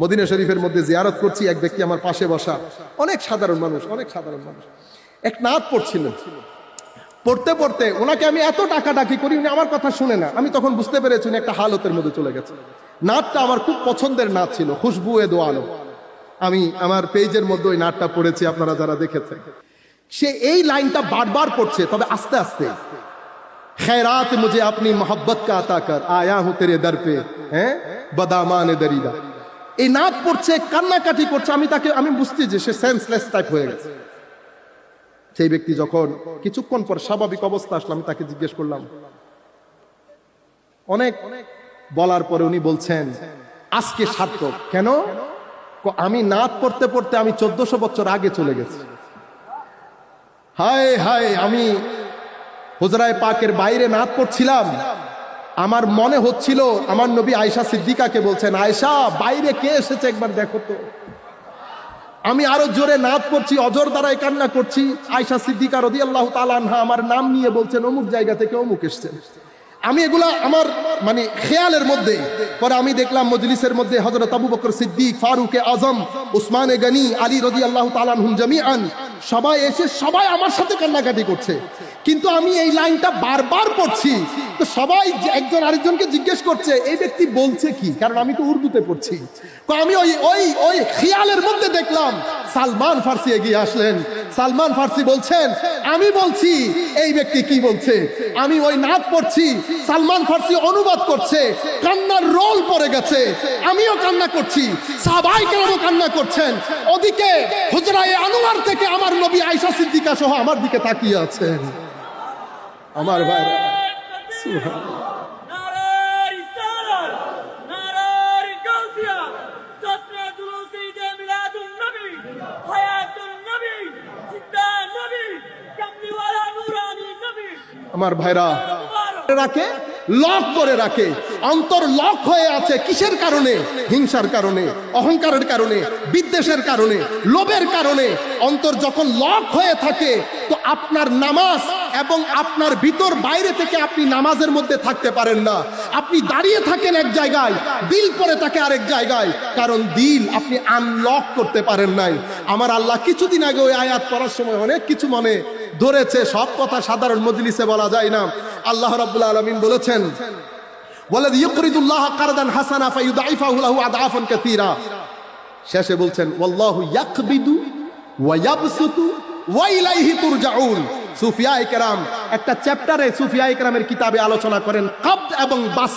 Medina শরীফের মধ্যে জিয়ারত করছি, এক ব্যক্তি আমার পাশে বসা। অনেক সাধারণ মানুষ, অনেক সাধারণ মানুষ। এক নাত পড়ছিলেন। পড়তে পড়তে ওনাকে আমি এত টাকা ডাকি করি, উনি আমার কথা শুনে না। আমি তখন বুঝতে পেরেছি উনি একটা হালতের মধ্যে চলে গেছে। নাচটা আমার খুব পছন্দের নাচ ছিল, খুশবু এ দোয়ালো আমি আমার পেজের মধ্যে ওই নাটটা পড়েছি, আপনারা যারা দেখেছেন। সে এই লাইনটা বারবার পড়ছে, তবে আস্তে আস্তে। খেরাত মুঝে আপনি মোহাব্বত কা আতা কর, আয়া হু তেরে দর পে হ্যাঁ? বদামান দরিদা। এই নাচ পড়ছে, কান্নাকাটি করছে, আমি তাকে, আমি বুঝছি যে সে সেন্সলেস টাইপ হয়ে গেছে। সেই ব্যক্তি যখন কিছুক্ষণ পর স্বাভাবিক অবস্থা আসলো, আমি তাকে জিজ্ঞেস করলাম, অনেক বলার পরে উনি বলছেন, আজকে সার্থক। কেন? আমি নাচ পড়তে পড়তে আমি চোদ্দশো বছর আগে চলে গেছি। হায় হায়, আমি হুজরায় পাকের বাইরে নাচ পড়ছিলাম। আমার মনে হচ্ছিল আমার নবী আয়সা সিদ্দিকাকে বলছেন আয়সা বাইরে কে এসেছে একবার দেখো তো। আমি আরও জোরে নাচ করছি, অজর দ্বারাই কান্না করছি। আয়সা সিদ্দিকা রদি আল্লাহ তালানহা আমার নাম নিয়ে বলছেন, অমুক জায়গা থেকে অমুক এসছেন আমি এগুলা আমার মানে খেয়ালের মধ্যে পরে আমি দেখলাম মজলিসের মধ্যে হজরত আবু বকর সিদ্দিক ফারুক আজম উসমানে গনি, আলী রদি আল্লাহ তালানহুম জামিআন, সবাই এসে সবাই আমার সাথে কান্নাকাটি করছে। কিন্তু আমি এই লাইনটা বারবার পড়ছি। তো সবাই একজন আরেকজনকে জিজ্ঞেস করছে, এই ব্যক্তি বলছে কি? কারণ আমি তো উর্দুতে পড়ছি। আমি ওই ওই ওই খেয়ালের মধ্যে দেখলাম, সালমান ফার্সি এগিয়ে আসলেন। সালমান ফার্সি বলছেন, আমি বলছি, এই ব্যক্তি কি বলছে? আমি ওই নাচ পড়ছি, সালমান ফার্সি অনুবাদ করছে, কান্নার রোল পড়ে গেছে। আমিও কান্না করছি, সবাই কেন কান্না করছেন। ওদিকে হুজরায়ে আনোয়ার থেকে আমার নবী আয়সা সিদ্দিকা সহ আমার দিকে তাকিয়ে আছেন। আমার ভাই আমার ভাইরা রাখে লক করে রাখে অন্তর লক হয়ে আছে কিসের কারণে? হিংসার কারণে অহংকারের কারণে বিদ্বেষের কারণে লোভের কারণে। অন্তর যখন লক হয়ে থাকে তো আপনার নামাজ এবং আপনার ভিতর বাইরে থেকে আপনি নামাজের মধ্যে থাকতে পারেন না। আপনি দাঁড়িয়ে থাকেন এক জায়গায়, দিল পরে থাকে আরেক জায়গায়, কারণ দিল আপনি আনলক করতে পারেন নাই। আমার আল্লাহ কিছুদিন আগে ওই আয়াত পড়ার সময় অনেক কিছু মনে ধরেছে, সব কথা সাধারণ মজলিসে বলা যায় না। আল্লাহ রাব্বুল আলামিন বলেছেন ইউকরিদুল্লাহ শেষে বলছেন সুফিয়ায়ে ইকরাম একটা চ্যাপ্টারে সুফিয়া ইকরামের কিতাবে আলোচনা করেন কব্দ এবং বাস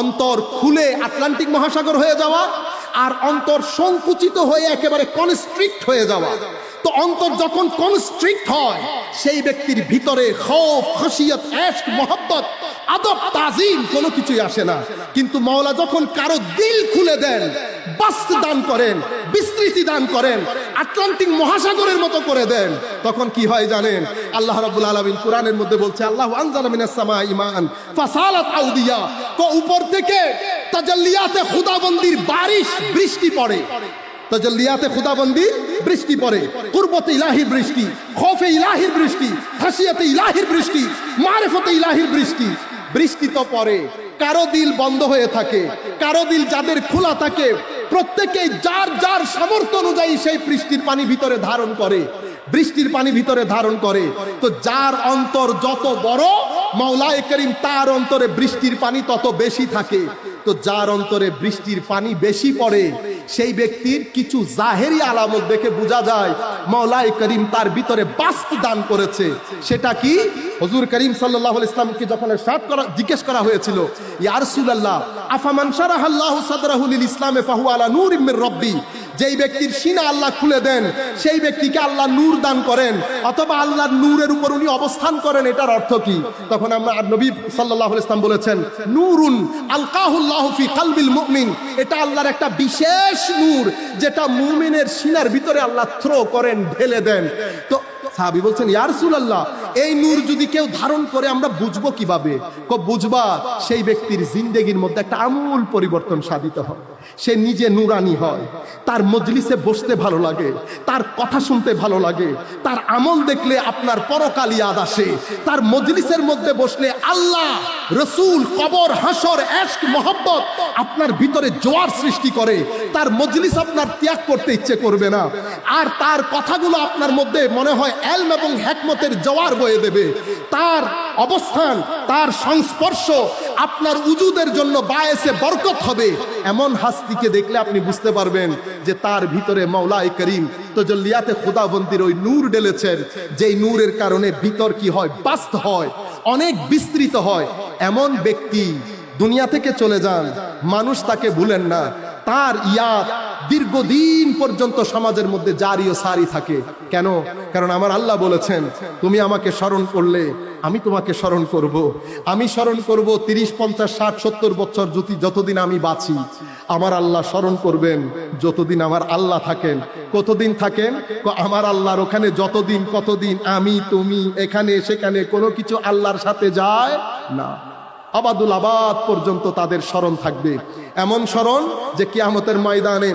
অন্তর খুলে আটলান্টিক মহাসাগর হয়ে যাওয়া আর অন্তর সংকুচিত হয়ে একেবারে কনস্ট্রিক্ট হয়ে যাওয়া। তো অন্তর যখন কনস্ট্রিক্ট হয়, সেই ব্যক্তির ভিতরে খৌফ, খসিয়ত, এশক, মোহব্বত আদব, তাজিম কোনো কিছুই আসে না। কিন্তু মাওলা যখন কারও দিল খুলে দেন, বাস্ত দান করেন, বিস্তৃতি দান করেন, আটলান্টিক মহাসাগরের মতো করে দেন, তখন কি হয় জানেন? আল্লাহ রাব্বুল আলামিন কোরআনের মধ্যে বলছে, আল্লাহ আনজালা মিনাস সামা ইমান, ফাসালাত আউদিয়া তো উপর থেকে তাজাল্লিয়াতে খুদাবন্দির বারিশ বৃষ্টি পড়ে। তাজাল্লিয়াতে খুদাবন্দির বৃষ্টি পড়ে। কুরবতে ইলাহির বৃষ্টি, খৌফে ইলাহির বৃষ্টি হাসিয়াতে ইলাহির বৃষ্টি, মারেফতে ইলাহির বৃষ্টি। বৃষ্টি তো পড়ে। কারও দিল বন্ধ হয়ে থাকে, কারও দিল যাদের খোলা থাকে। প্রত্যেকেই যার যার সামর্থ্য অনুযায়ী সেই বৃষ্টির পানি ভিতরে ধারণ করে, বৃষ্টির পানি ভিতরে ধারণ করে। তো যার অন্তর যত বড়, মাওলায়ে করিম তার অন্তরে বৃষ্টির পানি তত বেশি থাকে। তো যার অন্তরে বৃষ্টির পানি বেশি পড়ে সেই ব্যক্তির কিছু জাহেরি আলামত দেখে বোঝা যায় মৌলাই করিম তার ভিতরে বাস্ত দান করেছে। সেটা কি? হজুর করিম সাল্লাহ ইসলামকে যখন সাত করা, জিজ্ঞেস করা হয়েছিল ইয়ারসুল্লাহ আফামান সারাহ আল্লাহ লিল ইসলামে ফাহু আলা নূর ইমের রাব্বি? যেই ব্যক্তির সিনা আল্লাহ খুলে দেন, সেই ব্যক্তিকে আল্লাহ নূর দান করেন, অথবা আল্লাহর নূরের উপর উনি অবস্থান করেন, এটার অর্থ কি? তখন আমরা নবী সাল্লাহ ইসলাম বলেছেন, নূরুন আলকাহুল্লাহ ফি কালবিল মুমিন। এটা আল্লাহর একটা বিশেষ নূর, যেটা মুমিনের সিনার ভিতরে আল্লাহ থ্রো করেন, ঢেলে দেন। তো সাহাবি বলছেন ইয়ারসুল আল্লাহ এই নূর যদি কেউ ধারণ করে, আমরা বুঝব কীভাবে? ক, বুঝবা, সেই ব্যক্তির জিন্দেগির মধ্যে একটা আমূল পরিবর্তন সাধিত হয়। সে নিজে নুরানি হয়। তার মজলিসে বসতে ভালো লাগে। তার কথা শুনতে ভালো লাগে। তার আমল দেখলে আপনার পরকাল ইয়াদ আসে। তার মজলিসের মধ্যে বসলে আল্লাহ, রসুল, কবর, হাসর, এশক, মোহব্বত আপনার ভিতরে জোয়ার সৃষ্টি করে। তার মজলিস আপনার ত্যাগ করতে ইচ্ছে করবে না। আর তার কথাগুলো আপনার মধ্যে মনে হয় এলম এবং হ্যাকমতের জোয়ার বয়ে দেবে। তার অবস্থান, তার সংস্পর্শ আপনার উজুদের জন্য বায়েসে বরকত হবে। এমন হাস্তিকে দেখলে আপনি বুঝতে পারবেন যে তার ভিতরে মৌলাই করিম তজল্লিয়াতে খোদাবন্দির ওই নূর ঢেলেছেন, যেই নূরের কারণে ভিতর কি হয়, বাস্ত হয়, অনেক বিস্তৃত হয়। এমন ব্যক্তি দুনিয়া থেকে চলে যান, মানুষ তাকে ভুলেন না। তার ইয়াদ দীর্ঘদিন পর্যন্ত সমাজের মধ্যে জারি ও সারি থাকে। কেন? কারণ আমার আল্লাহ বলেছেন, তুমি আমাকে স্মরণ করলে আমি তোমাকে স্মরণ করব। আমি স্মরণ করব তিরিশ, পঞ্চাশ, ষাট, সত্তর বছর যদি যতদিন আমি বাঁচি। আমার আল্লাহ স্মরণ করবেন যতদিন আমার আল্লাহ থাকেন। কতদিন থাকেন? আমার আল্লাহর ওখানে যতদিন, কতদিন আমি, তুমি, এখানে, সেখানে কোনো কিছু আল্লাহর সাথে যায় না। আবাদুল আবাদ পর্যন্ত তাদের স্মরণ থাকবে। এমন স্মরণ যে কিয়ামতের ময়দানে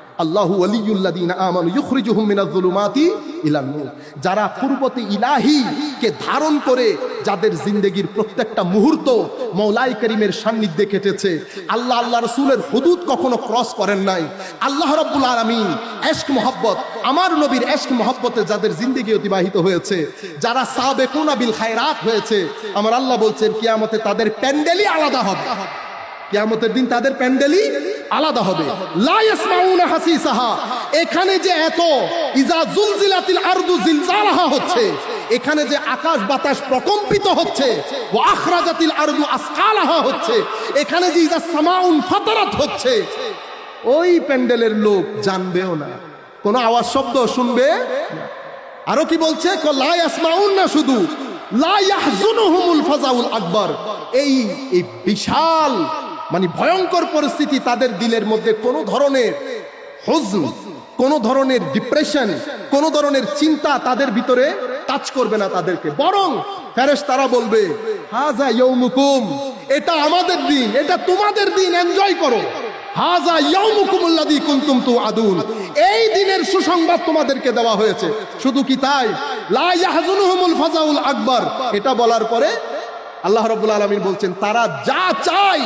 আল্লাহু ওয়ালিয়ুল্লাযীনা আমানু ইউখরিজুহুম মিনাজ-যুলুমাতি ইলান নূর। যারা পূর্বতে ইলাহি কে ধারণ করে, যাদের জিন্দেগির প্রত্যেকটা মুহূর্ত মৌলাই করিমের সান্নিধ্যে কেটেছে, আল্লাহ আল্লাহ রসুলের হুদুদ কখনো ক্রস করেন নাই। আল্লাহ রাব্বুল আলামিন এশক মোহব্বত, আমার নবীর এশক মোহব্বতে যাদের জিন্দেগি অতিবাহিত হয়েছে, যারা সাবেকুনা বিল খায়রাত হয়েছে, আমার আল্লাহ বলছেন, কিয়ামতে তাদের প্যান্ডেলই আলাদা হবে। কিয়ামতের দিন তাদের প্যান্ডেলই আলাদা হবে। এখানে যে এত ইজা জুলজিলাতিল আরদু হচ্ছে, এখানে যে আকাশ বাতাস প্রকম্পিত হচ্ছে ও আখরাজাতিল আরদু আসকালাহা হচ্ছে, এখানে যে ইজা সামাউন ফাতারাত হচ্ছে, ওই প্যান্ডেলের লোক জানবেও না। কোনো আওয়াজ শব্দ শুনবে আরও কি বলছে? ক লা ইয়াসমাউন না শুধু, লা ইয়াহজুনুহুমুল ফাজাউল আকবার। এই এই বিশাল মানে ভয়ঙ্কর পরিস্থিতি তাদের দিলের মধ্যে কোনো ধরনের হজন, কোনো ধরনের ডিপ্রেশন কোনো ধরনের চিন্তা তাদের ভিতরে কাজ করবে না তাদেরকে। বরং ফেরেশ তারা বলবে, হাজা ইয়ৌমুকুম এটা আমাদের দিন, এটা তোমাদের দিন এনজয় করো। হাজা ইয়াউমুকুমুল্লাযী কুনতুম তুআদুন এই দিনের সুসংবাদ তোমাদেরকে দেওয়া হয়েছে। শুধু কি তাই? লা ইয়াহজুনুহুমুল ফাজাউল আকবার। এটা বলার পরে আল্লাহ রাব্বুল আলামিন বলছেন, তারা যা চায়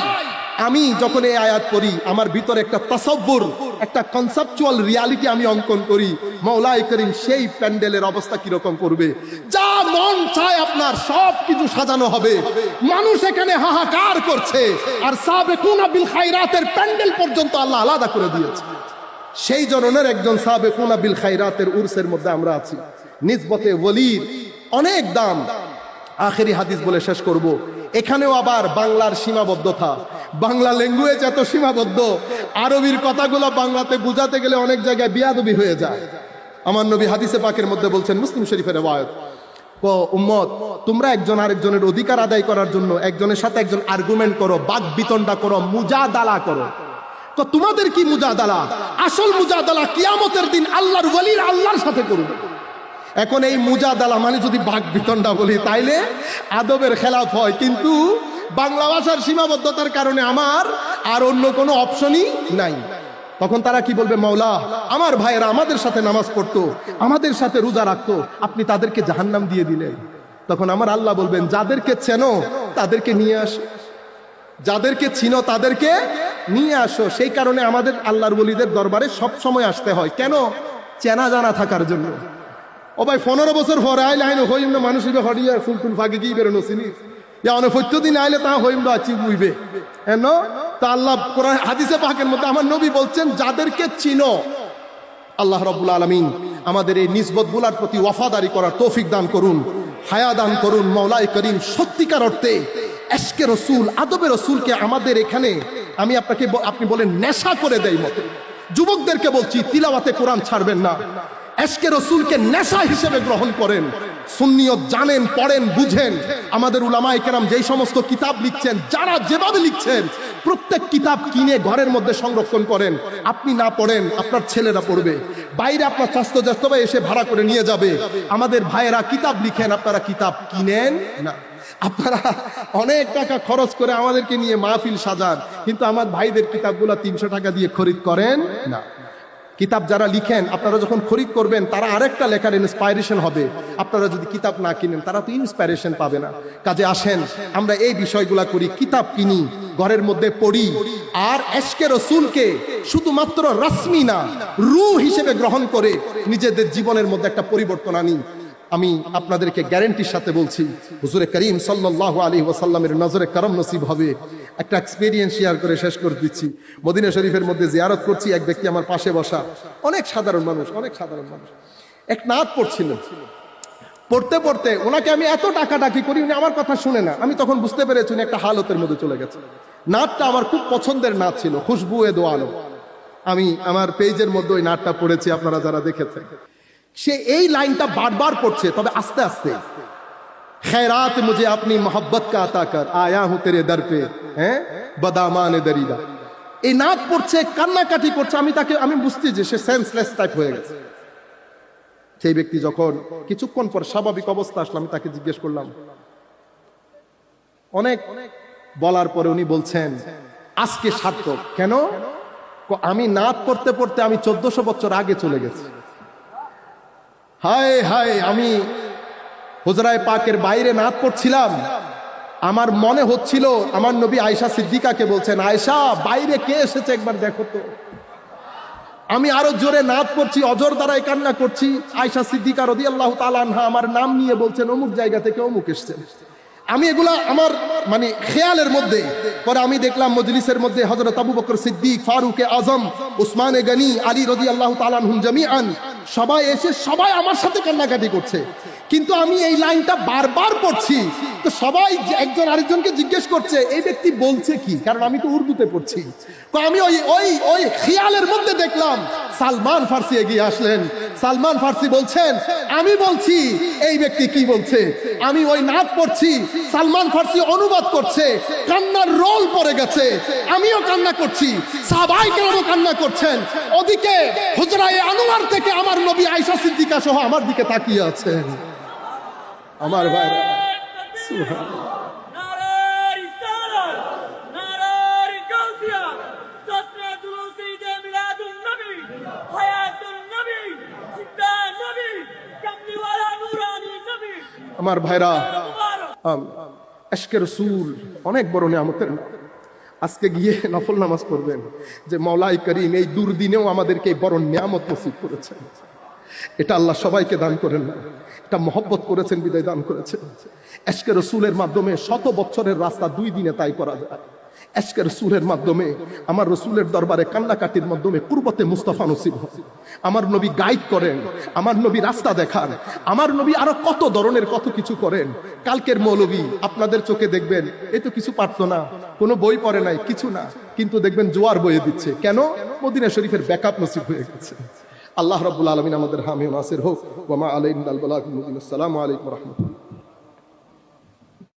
আমি যখন এই আয়াত পড়ি, আমার ভিতরে একটা তাসাব্বুর, একটা কনসেপচুয়াল রিয়ালিটি আমি অঙ্কন করি, মৌলাই করিম সেই প্যান্ডেলের অবস্থা কীরকম করবে? যা মন চায় আপনার সব কিছু সাজানো হবে। মানুষ এখানে হাহাকার করছে। আর সাবেকুনা বিল খায়রাতের প্যান্ডেল পর্যন্ত আল্লাহ আলাদা করে দিয়েছে। সেই জননের একজন সাবেকুনা বিল খায়রাতের উরসের মধ্যে আমরা আছি। নিসবতে ওলির অনেক দাম। আখেরি হাদিস বলে শেষ করব। এখানেও আবার বাংলার সীমাবদ্ধতা। বাংলা ল্যাঙ্গুয়েজ এত সীমাবদ্ধ, আরবির কথাগুলো বাংলাতে বুঝাতে গেলে অনেক জায়গায় বিয়াদবি হয়ে যায়। আমার নবী হাদিসে পাকের মধ্যে বলছেন, মুসলিম শরীফের রেওয়ায়ত ক উম্মত, তোমরা একজন আরেকজনের অধিকার আদায় করার জন্য একজনের সাথে একজন আর্গুমেন্ট করো বাক বিতণ্ডা করো, মুজাদালা করো। তো তোমাদের কি মুজাদালা? আসল মুজাদালা কিয়ামতের দিন আল্লাহর ওয়ালির আল্লাহর সাথে করবে এখন এই মুজাদালা মানে যদি বাঘ বিতণ্ডা বলি, তাইলে আদবের খেলাফ হয়। কিন্তু বাংলা ভাষার সীমাবদ্ধতার কারণে আমার আর অন্য কোনো অপশনই নাই। তখন তারা কি বলবে, মাওলা, আমার ভাইয়েরা আমাদের সাথে নামাজ পড়তো, আমাদের সাথে রোজা রাখতো, আপনি তাদেরকে জাহান্নাম দিয়ে দিলেন। তখন আমার আল্লাহ বলবেন, যাদেরকে চেনো, তাদেরকে নিয়ে আসো। যাদেরকে চিনো, তাদেরকে নিয়ে আসো। সেই কারণে আমাদের আল্লাহর বলিদের দরবারে সব সময় আসতে হয়। কেন? চেনা জানা থাকার জন্য। ও ভাই, পনেরো বছর পরে আইলে আইন হইম না মানুষ হরিয়া ফুল টুল ফাঁকে গিয়ে বেরোনো চিনি। ইয়া অনেক দিন আইলে তা হইম বা আছি বুঝবে হেন তা আল্লাহ কোরআন, হাদিসে পাকের মধ্যে আমার নবী বলছেন, যাদেরকে চিনো, আল্লাহ রব্বুল আলমিন আমাদের এই নিসবতগুলার প্রতি ওয়াফাদারি করার তৌফিক দান করুন, হায়া দান করুন মৌলাই করিম সত্যিকার অর্থে এসকে রসুল, আদবে রসুলকে আমাদের এখানে, আমি আপনাকে আপনি বলেন নেশা করে দেয় মতে। যুবকদেরকে বলছি, তিলাওয়াতে কোরআন ছাড়বেন না। এসকে রসুলকে নেশা হিসেবে গ্রহণ করেন, সুন্নিয়ত জানেন, পড়েন, বুঝেন। আমাদের উলামায়ে কেরাম যেই সমস্ত কিতাব লিখছেন, যারা যেভাবে লিখছেন, প্রত্যেক কিতাব কিনে ঘরের মধ্যে সংরক্ষণ করেন। আপনি না পড়েন, আপনার ছেলেরা পড়বে। বাইরে আপনার স্বাস্থ্য ভাই এসে ভাড়া করে নিয়ে যাবে। আমাদের ভাইয়েরা কিতাব লিখেন, আপনারা কিতাব কিনেন? না। আপনারা অনেক টাকা খরচ করে আমাদেরকে নিয়ে মাহফিল সাজান, কিন্তু আমার ভাইদের কিতাবগুলা তিনশো টাকা দিয়ে খরিদ করেন? না। কিতাব যারা লিখেন, আপনারা যখন খরিদ করবেন, তারা আরেকটা লেখার ইন্সপাইরেশন হবে। আপনারা যদি কিতাব না কিনেন, তারা তো ইন্সপাইরেশন পাবে না। কাজে আসেন, আমরা এই বিষয়গুলা করি, কিতাব কিনি, ঘরের মধ্যে পড়ি, আর এশকে রসুলকে শুধুমাত্র রশ্মি না রু হিসেবে গ্রহণ করে নিজেদের জীবনের মধ্যে একটা পরিবর্তন আনি। আমি আপনাদেরকে গ্যারেন্টির সাথে বলছি, হুজুরে করিম সাল্লাহ আলী ওয়াসাল্লামের নজরে করম নসিব হবে। একটা এক্সপিরিয়েন্স শেয়ার করে শেষ করে দিচ্ছি। মদিনা শরীফের মধ্যে জিয়ারত করছি, এক ব্যক্তি আমার পাশে বসা। অনেক সাধারণ মানুষ, অনেক সাধারণ মানুষ। এক নাত পড়ছিল। পড়তে পড়তে ওনাকে আমি এত টাকা ডাকি করি, উনি আমার কথা শুনে না। আমি তখন বুঝতে পেরেছি উনি একটা হালতের মধ্যে চলে গেছে। নাচটা আমার খুব পছন্দের নাচ ছিল, খুশবু এ দোয়ালো আমি আমার পেজের মধ্যে ওই নাটটা পড়েছি, আপনারা যারা দেখেছেন। সে এই লাইনটা বারবার পড়ছে, তবে আস্তে আস্তে। খেরাত মুঝে আপনি মোহাব্বত কা আতা কর, আয়া হু তেরে দর পে হ্যাঁ? বদামানে দরিদা। এই নাক পড়ছে, কান্নাকাটি করছে আমি তাকে, আমি বুঝতে যে সে সেন্সলেস টাইপ হয়ে গেছে। সেই ব্যক্তি যখন কিছুক্ষণ পর স্বাভাবিক অবস্থা আসলো, আমি তাকে জিজ্ঞেস করলাম, অনেক বলার পরে উনি বলছেন, আজকে সার্থক। কেন? আমি নাক পড়তে পড়তে আমি চোদ্দশো বছর আগে চলে গেছি। হায় হায়, আমি হুজরায় পাকের বাইরে নাচ পড়ছিলাম আমার মনে হচ্ছিল আমার নবী আয়সা সিদ্দিকাকে বলছেন আয়সা বাইরে কে এসেছে একবার দেখো তো। আমি আরও জোরে নাচ পড়ছি অজর দ্বারাই কান্না করছি। আয়সা সিদ্দিকা রদি আল্লাহ তালানহা আমার নাম নিয়ে বলছেন, অমুক জায়গা থেকে অমুক এসছেন আমি এগুলা আমার মানে খেয়ালের মধ্যে, পরে আমি দেখলাম মজলিসের মধ্যে হজরত আবু বকর সিদ্দিক ফারুক আজম উসমানে গনি আলী রদি আল্লাহ তালানহুম জামিআন সবাই এসে সবাই আমার সাথে কান্নাকাটি করছে। কিন্তু আমি এই লাইনটা বারবার পড়ছি। তো সবাই একজন আরেকজনকে জিজ্ঞেস করছে, এই ব্যক্তি বলছে কি? কারণ আমি তো উর্দুতে পড়ছি। আমি ওই ওই ওই খেয়ালের মধ্যে দেখলাম সালমান ফার্সি এগিয়ে আসলেন। সালমান ফার্সি বলছেন, আমি বলছি, এই ব্যক্তি কি বলছে? আমি ওই নাচ পড়ছি, সালমান ফার্সি অনুবাদ করছে, কান্নার রোল পড়ে গেছে, আমিও কান্না করছি, সাবাই কেন কান্না করছেন। ওদিকে হুজরায়ে আনোয়ার থেকে আমার নবী আয়সা সিদ্দিকা সহ আমার দিকে তাকিয়ে আছেন। আমার ভাই নারার ইসলাম নারার গাউসিয়া জশ্নে জুলুস ঈদ মিলাদুন নবী হায়াতুন নবী জিন্দা নবী কামলিওয়ালা নুরানি নবী আমার ভাইরা মুবারক রসুল, অনেক বড় নিয়ামতের আজকে গিয়ে নফল নামাজ পড়বেন যে মৌলাই করিম এই দুর্দিনেও আমাদেরকে এই বড় নিয়ামত নসিব করেছেন। এটা আল্লাহ সবাইকে দান করেন না, এটা মহব্বত করেছেন, বিদায় দান করেছেন। আজকে রসুলের মাধ্যমে শত বছরের রাস্তা দুই দিনে তাই করা যায়। এশকে রসুলের মাধ্যমে, আমার রসুলের দরবারে কান্নাকাটির মাধ্যমে পূর্বতে মুস্তফা নসিব হয়। আমার নবী গাইড করেন, আমার নবী রাস্তা দেখান, আমার নবী আরও কত ধরনের কত কিছু করেন। কালকের মৌলবী, আপনাদের চোখে দেখবেন, এ তো কিছু পারতো না কোনো বই পড়ে নাই, কিছু না, কিন্তু দেখবেন জোয়ার বয়ে দিচ্ছে। কেন? মদিনা শরীফের ব্যাকআপ নসিব হয়ে গেছে। আল্লাহ রাব্বুল আলামিন আমাদের হামি নাসির হোক, ওয়া মা আলাইহিন আল বালাগ মুবিন আসসালামু আলাইকুম রাহমাতুল্লাহ।